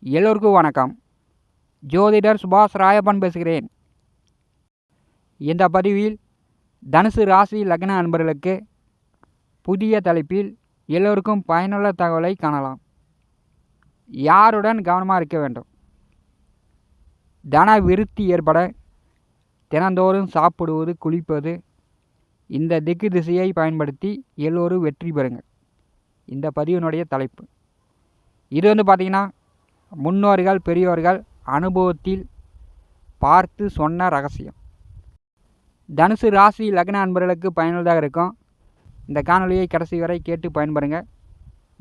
எல்லோருக்கும் வணக்கம். ஜோதிடர் சுபாஷ் ராயப்பன் பேசுகிறேன். இந்த பதிவில் தனுசு ராசி லக்ன அன்பர்களுக்கு புதிய தலைப்பில் எல்லோருக்கும் பயனுள்ள தகவலை காணலாம். யாருடன் கவனமாக இருக்க வேண்டும்? தன விருத்தி ஏற்பட தினந்தோறும் சாப்பிடுவது குளிப்பது இந்த திக்கு திசையை பயன்படுத்தி எல்லோரும் வெற்றி பெறுங்கள். இந்த பதிவினுடைய தலைப்பு. இது வந்து பார்த்திங்கன்னா முன்னோர்கள் பெரியோர்கள் அனுபவத்தில் பார்த்து சொன்ன ரகசியம். தனுசு ராசி லக்ன அன்பர்களுக்கு பயனுள்ளதாக இருக்கும். இந்த காணொலியை கடைசி வரை கேட்டு பயன்பெறுங்க.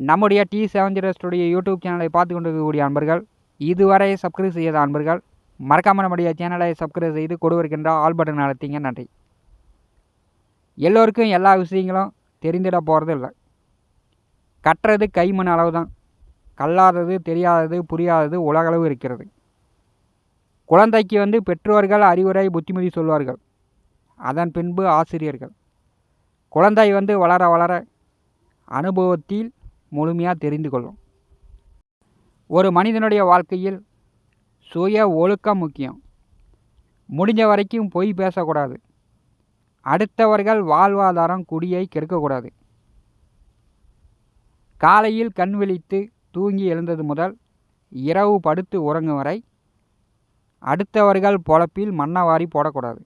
நம்முடைய T seven zero studio YouTube சேனலை பார்த்து கொண்டிருக்கக்கூடிய அன்பர்கள் இதுவரை சப்ஸ்கிரைப் செய்யாத அன்பர்கள் மறக்காமல் நம்முடைய சேனலை சப்ஸ்கிரைப் செய்து கொடுவிருக்கின்ற ஆல் பட்டன் நடத்திங்க நன்றி. எல்லோருக்கும் எல்லா விஷயங்களும் தெரிந்திட போகிறது இல்லை கட்டுறது கைமண் அளவு தான் கல்லாதது தெரியாதது புரியாதது உலகளவு இருக்கிறது. குழந்தைக்கு வந்து பெற்றோர்கள் அறிவுரை புத்திமதி சொல்வார்கள். அதன் பின்பு ஆசிரியர்கள். குழந்தை வந்து வளர வளர அனுபவத்தில் முழுமையாக தெரிந்து கொள்ளும். ஒரு மனிதனுடைய வாழ்க்கையில் சுய ஒழுக்கம் முக்கியம். முடிஞ்ச வரைக்கும் பொய் பேசக்கூடாது. அடுத்தவர்கள் வாழ்வாதாரம் குடியை கெடுக்கக்கூடாது. காலையில் கண் விழித்து தூங்கி எழுந்தது முதல் இரவு படுத்து உறங்கும் வரை அடுத்தவர்கள் பொழப்பில் மண்ணை வாரி போடக்கூடாது.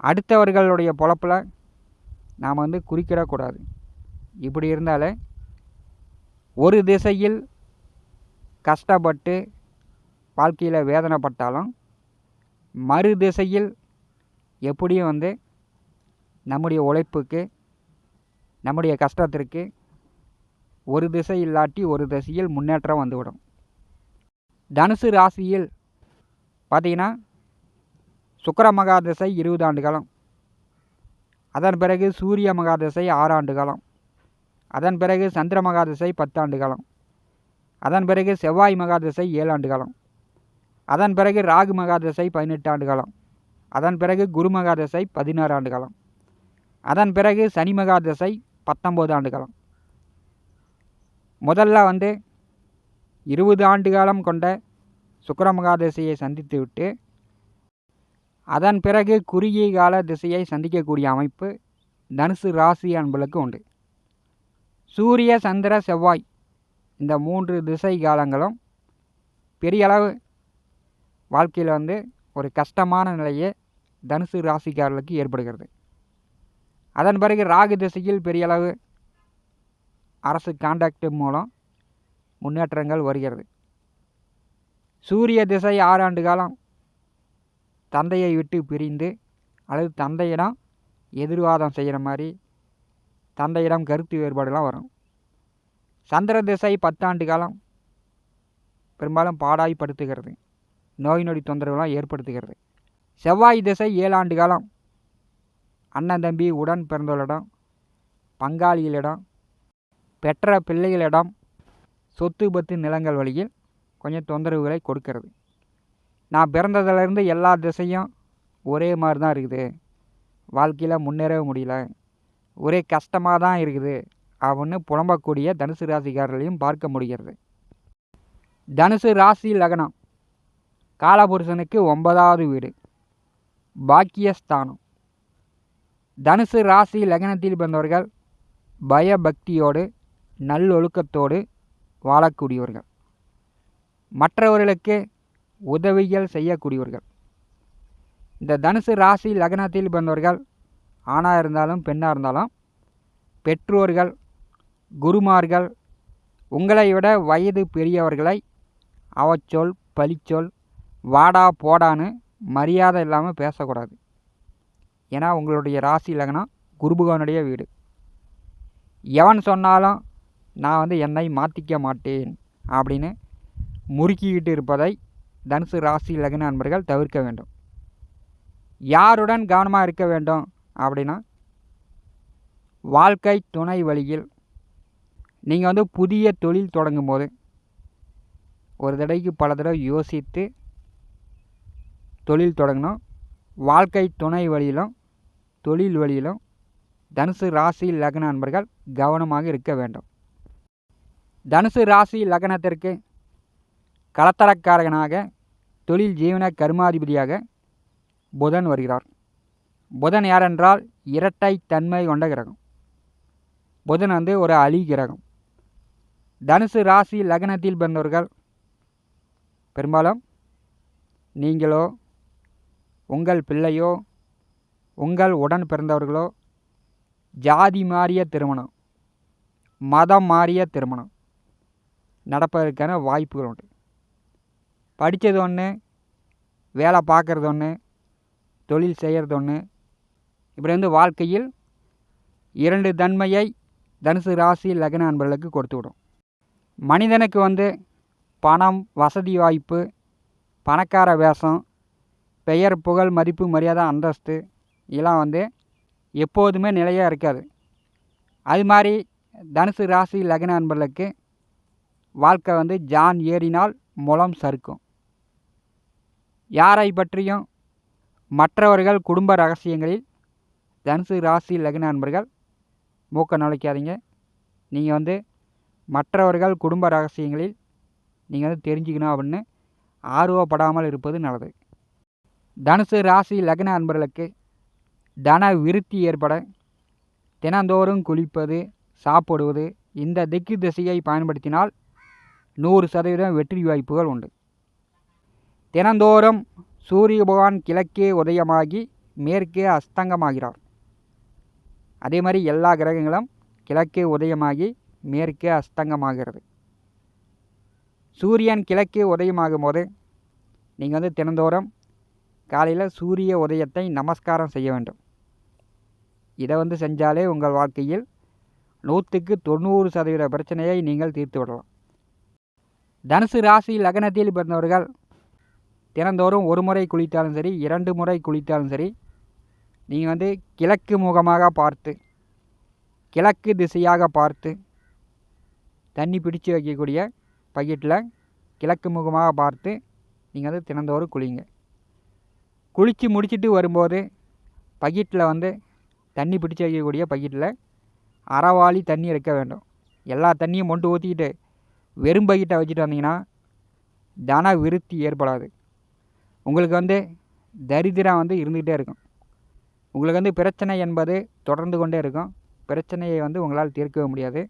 அடுத்தவர்களுடைய பொழப்பில் நாம் வந்து குறுக்கிடக்கூடாது. இப்படி இருந்தாலே ஒரு திசையில் கஷ்டப்பட்டு வாழ்க்கையில் வேதனைப்பட்டாலும் மறு திசையில் எப்படியும் வந்து நம்முடைய உழைப்புக்கு நம்முடைய கஷ்டத்திற்கு ஒரு திசை இல்லாட்டி ஒரு திசையில் முன்னேற்றம் வந்துவிடும். தனுசு ராசியில் பார்த்தீங்கன்னா சுக்கர மகாதசை இருபது ஆண்டு காலம். அதன் பிறகு சூரிய மகாதசை ஆறு காலம். அதன் பிறகு சந்திர மகாதசை பத்தாண்டு காலம். அதன் பிறகு செவ்வாய் மகாதசை ஏழாண்டு காலம். அதன் பிறகு ராகு மகாதசை பதினெட்டு ஆண்டு காலம். அதன் பிறகு குரு மகாதசை பதினாறு ஆண்டு காலம். அதன் பிறகு சனி மகாதசை பத்தொம்போது ஆண்டு காலம். முதல்ல வந்து இருபது ஆண்டு காலம் கொண்ட சுக்கர மகாதசையை சந்தித்துவிட்டு அதன் பிறகு குறுகிய கால திசையை சந்திக்கக்கூடிய அமைப்பு தனுசு ராசி அன்பளுக்கு உண்டு. சூரிய சந்திர செவ்வாய் இந்த மூன்று திசை காலங்களும் பெரிய அளவு வாழ்க்கையில் வந்து ஒரு கஷ்டமான நிலையை தனுசு ராசிக்காரர்களுக்கு ஏற்படுகிறது. அதன் பிறகு ராகு திசையில் பெரிய அளவு அரசு கான்டாக்ட் மூலம் முன்னேற்றங்கள் வருகிறது. சூரிய திசை ஆறாண்டு காலம் தந்தையை விட்டு பிரிந்து அல்லது தந்தையிடம் எதிர்வாதம் செய்கிற மாதிரி தந்தையிடம் கருத்து வேறுபாடுலாம் வரும். சந்திர திசை பத்தாண்டு காலம் பெரும்பாலும் பாடாய்படுத்துகிறது நோய் நொடி தொந்தரவுலாம் ஏற்படுத்துகிறது. செவ்வாய் திசை ஏழாண்டு காலம் அண்ணன் தம்பி உடன் பிறந்தவர்களிடம் பங்காளிகளிடம் பெற்ற பிள்ளைகளிடம் சொத்து பத்து நிலங்கள் வழியில் கொஞ்சம் தொந்தரவுகளை கொடுக்கறது. நான் பிறந்ததுலேருந்து எல்லா திசையும் ஒரே மாதிரி தான் இருக்குது. வாழ்க்கையில் முன்னேறவே முடியல. ஒரே கஷ்டமாக தான் இருக்குது அப்படின்னு புலம்பக்கூடிய தனுசு ராசிக்காரர்களையும் பார்க்க முடிகிறது. தனுசு ராசி லக்னம். காலபுருஷனுக்கு ஒன்பதாவது வீடு. பாக்கியஸ்தானம். தனுசு ராசி லக்னத்தில் பிறந்தவர்கள் பயபக்தியோடு நல்லொழுக்கத்தோடு வாழக்கூடியவர்கள். மற்றவர்களுக்கு உதவிகள் செய்யக்கூடியவர்கள். இந்த தனுசு ராசி லக்னத்தில் பிறந்தவர்கள் ஆணாக இருந்தாலும் பெண்ணாக இருந்தாலும் பெற்றோர்கள் குருமார்கள் உங்களை விட வயது பெரியவர்களை அவச்சொல் பழிச்சொல் வாடா போடான்னு மரியாதை இல்லாமல் பேசக்கூடாது. ஏன்னா உங்களுடைய ராசி லக்னம் குருபகவனுடைய வீடு. எவன் சொன்னாலும் நான் வந்து என்னை மாற்றிக்க மாட்டேன் அப்படின்னு முறுக்கிக்கிட்டு இருப்பதை தனுசு ராசி லக்ன நண்பர்கள் தவிர்க்க வேண்டும். யாருடன் கவனமாக இருக்க வேண்டும் அப்படின்னா வாழ்க்கை துணை வழியில் நீங்கள் வந்து புதிய தொழில் தொடங்கும் போது ஒரு தடவைக்கு பல தடவை யோசித்து தொழில் தொடங்கணும். வாழ்க்கை துணை வழியிலும் தொழில் வழியிலும் தனுசு ராசி லக்ன நண்பர்கள் கவனமாக இருக்க வேண்டும். தனுசு ராசி லக்னத்திற்கு கலத்தரக்காரகனாக தொழில் ஜீவன கர்மாதிபதியாக புதன் வருகிறார். புதன் யாரென்றால் இரட்டை தன்மை கொண்ட கிரகம். புதன் வந்து ஒரு அலி கிரகம். தனுசு ராசி லக்னத்தில் பிறந்தவர்கள் பெரும்பாலும் நீங்களோ உங்கள் பிள்ளையோ உங்கள் உடன் பிறந்தவர்களோ ஜாதி மாறிய திருமணம் மதம் மாறிய திருமணம் நடப்பதற்கான வாய்ப்புகள் உண்டு. படித்தது ஒன்று வேலை பார்க்குறது ஒன்று தொழில் செய்கிறது ஒன்று இப்படி வந்து வாழ்க்கையில் இரண்டு தன்மையை தனுசு ராசி லக்ன அன்பர்களுக்கு கொடுத்து விடும். மனிதனுக்கு வந்து பணம் வசதி வாய்ப்பு பணக்கார வேஷம் பெயர் புகழ் மதிப்பு மரியாதை அந்தஸ்து இதெல்லாம் வந்து எப்போதுமே நிலையாக இருக்காது. அது மாதிரி தனுசு ராசி லக்ன அன்பர்களுக்கு வாழ்க்கை வந்து ஜான் ஏறினால் முலம் சறுக்கும். யாரை பற்றியும் மற்றவர்கள் குடும்ப ரகசியங்களில் தனுசு ராசி லக்ன நண்பர்கள் மூக்க நுழைக்காதீங்க. நீங்கள் வந்து மற்றவர்கள் குடும்ப ரகசியங்களில் நீங்கள் வந்து தெரிஞ்சுக்கணும் அப்படின்னு ஆர்வப்படாமல் இருப்பது நல்லது. தனுசு ராசி லக்ன அன்பர்களுக்கு தன விருத்தி ஏற்பட தினந்தோறும் குளிப்பது சாப்பிடுவது இந்த திக்கு திசையை பயன்படுத்தினால் நூறு சதவீதம் வெற்றி வாய்ப்புகள் உண்டு. தினந்தோறும் சூரிய பகவான் கிழக்கே உதயமாகி மேற்கே அஸ்தங்கமாகிறார். அதே மாதிரி எல்லா கிரகங்களும் கிழக்கே உதயமாகி மேற்கே அஸ்தங்கமாகிறது. சூரியன் கிழக்கே உதயமாகும் போது நீங்கள் வந்து தினந்தோறும் காலையில் சூரிய உதயத்தை நமஸ்காரம் செய்ய வேண்டும். இதை வந்து செஞ்சாலே உங்கள் வாழ்க்கையில் நூற்றுக்கு தொண்ணூறு சதவீத பிரச்சனையை நீங்கள் தீர்த்து விடலாம். தனுசு ராசி லக்னத்தில் பிறந்தவர்கள் தினந்தோறும் ஒரு முறை குளித்தாலும் சரி இரண்டு முறை குளித்தாலும் சரி நீங்கள் வந்து கிழக்கு முகமாக பார்த்து கிழக்கு திசையாக பார்த்து தண்ணி பிடிச்சு வைக்கக்கூடிய பக்கெட்டில் கிழக்கு முகமாக பார்த்து நீங்கள் வந்து தினந்தோறும் குளிங்க. குளித்து முடிச்சுட்டு வரும்போது பக்கெட்டில் வந்து தண்ணி பிடிச்சு வைக்கக்கூடிய பக்கெட்டில் அறவாளி தண்ணி இருக்க வேண்டும். எல்லா தண்ணியும் மொண்டு ஊற்றிக்கிட்டு வெறும் பக்கெட்டை வச்சுட்டு வந்தீங்கன்னா தன விருத்தி ஏற்படாது. உங்களுக்கு வந்து தரித்திரம் வந்து இருந்துகிட்டே இருக்கும். உங்களுக்கு வந்து பிரச்சனை என்பது தொடர்ந்து கொண்டே இருக்கும். பிரச்சனையை வந்து உங்களால் தீர்க்கவே முடியாது.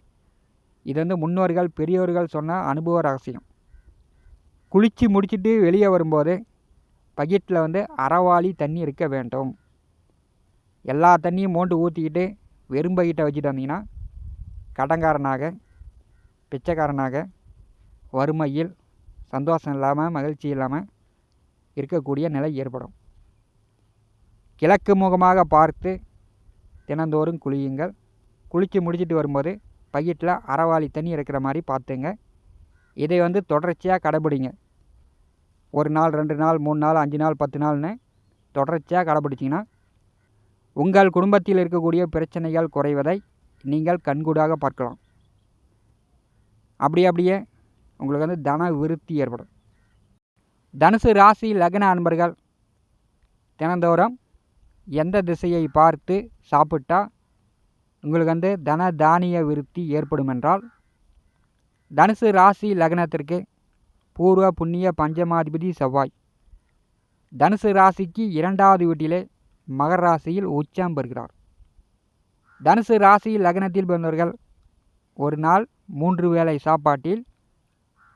இது வந்து முன்னோர்கள் பெரியோர்கள் சொன்ன அனுபவ ரகசியம். குளித்து முடிச்சுட்டு வெளியே வரும்போது பக்கெட்டில் வந்து அறவாளி தண்ணி இருக்க வேண்டும். எல்லா தண்ணியும் மோண்டு ஊற்றிக்கிட்டு வெறும் பக்கெட்டை வச்சுட்டு வந்தீங்கன்னா கடங்காரனாக பிச்சைக்காரனாக வறுமையில் சந்தோஷம் இல்லாமல் மகிழ்ச்சி இல்லாமல் இருக்கக்கூடிய நிலை ஏற்படும். கிழக்கு முகமாக பார்த்து தினந்தோறும் குளியுங்கள். குளித்து முடிச்சுட்டு வரும்போது பக்கெட்டில் அறவாளி தண்ணி இருக்கிற மாதிரி பார்த்துங்க. இதை வந்து தொடர்ச்சியாக கடைபிடிங்க. ஒரு நாள் ரெண்டு நாள் மூணு நாள் அஞ்சு நாள் பத்து நாள்னு தொடர்ச்சியாக கடைபிடிச்சிங்கன்னா உங்கள் குடும்பத்தில் இருக்கக்கூடிய பிரச்சனைகள் குறைவதை நீங்கள் கண்கூடாக பார்க்கலாம். அப்படியே அப்படியே உங்களுக்கு வந்து தன விருத்தி ஏற்படும். தனுசு ராசி லக்ன அன்பர்கள் தினந்தோறும் எந்த திசையை பார்த்து சாப்பிட்டா உங்களுக்கு வந்து தன தானிய விருத்தி ஏற்படும் என்றால் தனுசு ராசி லக்னத்திற்கு பூர்வ புண்ணிய பஞ்சமாதிபதி செவ்வாய். தனுசு ராசிக்கு இரண்டாவது வீட்டிலே மகர ராசியில் உச்சம் பெறுகிறார். தனுசு ராசி லக்னத்தில் பிறந்தவர்கள் ஒரு நாள் மூன்று வேளை சாப்பாட்டில்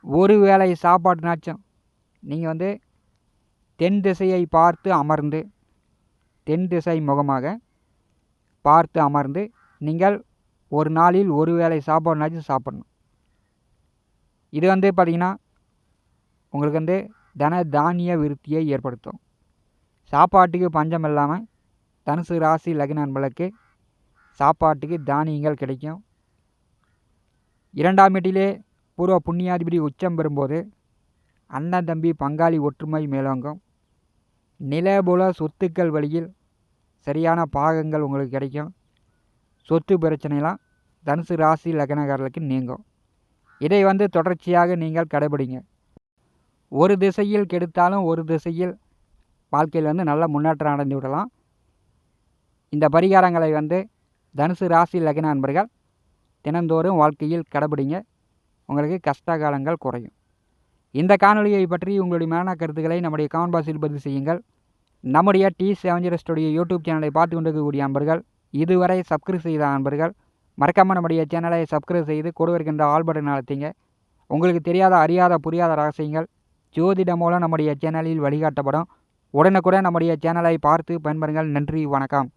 ஒரு வேளை சாப்பாட்டுனாச்சும் நீங்கள் வந்து தென் திசையை பார்த்து அமர்ந்து தென் திசை முகமாக பார்த்து அமர்ந்து நீங்கள் ஒரு நாளில் ஒரு வேளை சாப்பாடுனாச்சும் சாப்பிடணும். இது வந்து பார்த்திங்கன்னா உங்களுக்கு வந்து தன தானிய விருத்தியை ஏற்படுத்தும். சாப்பாட்டுக்கு பஞ்சம் இல்லாமல் தனுசு ராசி லக்ன நண்பர்களுக்கு சாப்பாட்டுக்கு தானியங்கள் கிடைக்கும். இரண்டாம் வீட்டிலே பூர்வ புண்ணியாதிபதி உச்சம் பெறும்போது அண்ணன் தம்பி பங்காளி ஒற்றுமை மேலோங்கும். நிலபுல சொத்துக்கள் வழியில் சரியான பாகங்கள் உங்களுக்கு கிடைக்கும். சொத்து பிரச்சனைலாம் தனுசு ராசி லக்னகாரர்களுக்கு நீங்கும். இதை வந்து தொடர்ச்சியாக நீங்கள் கடைபிடிங்க. ஒரு திசையில் கெடுத்தாலும் ஒரு திசையில் வாழ்க்கையில் வந்து நல்ல முன்னேற்றம் அடைந்து விடலாம். இந்த பரிகாரங்களை வந்து தனுசு ராசி லக்ன நண்பர்கள் தினந்தோறும் வாழ்க்கையில் கடைபிடிங்க. உங்களுக்கு கஷ்ட காலங்கள் குறையும். இந்த காணொலியை பற்றி உங்களுடைய மேனா கருத்துக்களை நம்முடைய கமெண்ட் பாக்ஸில் பதிவு செய்யுங்கள். நம்முடைய டி செவஞ்சரஸ்டுடைய யூடியூப் சேனலை பார்த்து கொண்டிருக்கக்கூடிய அன்பர்கள் இதுவரை சப்ஸ்கிரைப் செய்த அன்பர்கள் மறக்காமல் நம்முடைய சேனலை சப்ஸ்கிரைப் செய்து கொடுவருக்கின்ற ஆல் பட்டன் அழுத்திங்க. உங்களுக்கு தெரியாத அறியாத புரியாத ரகசியங்கள் ஜோதிடம் மூலம் நம்முடைய சேனலில் வழிகாட்டப்படும். உடனுக்குடன் நம்முடைய சேனலை பார்த்து பயன்பெறுங்கள். நன்றி வணக்கம்.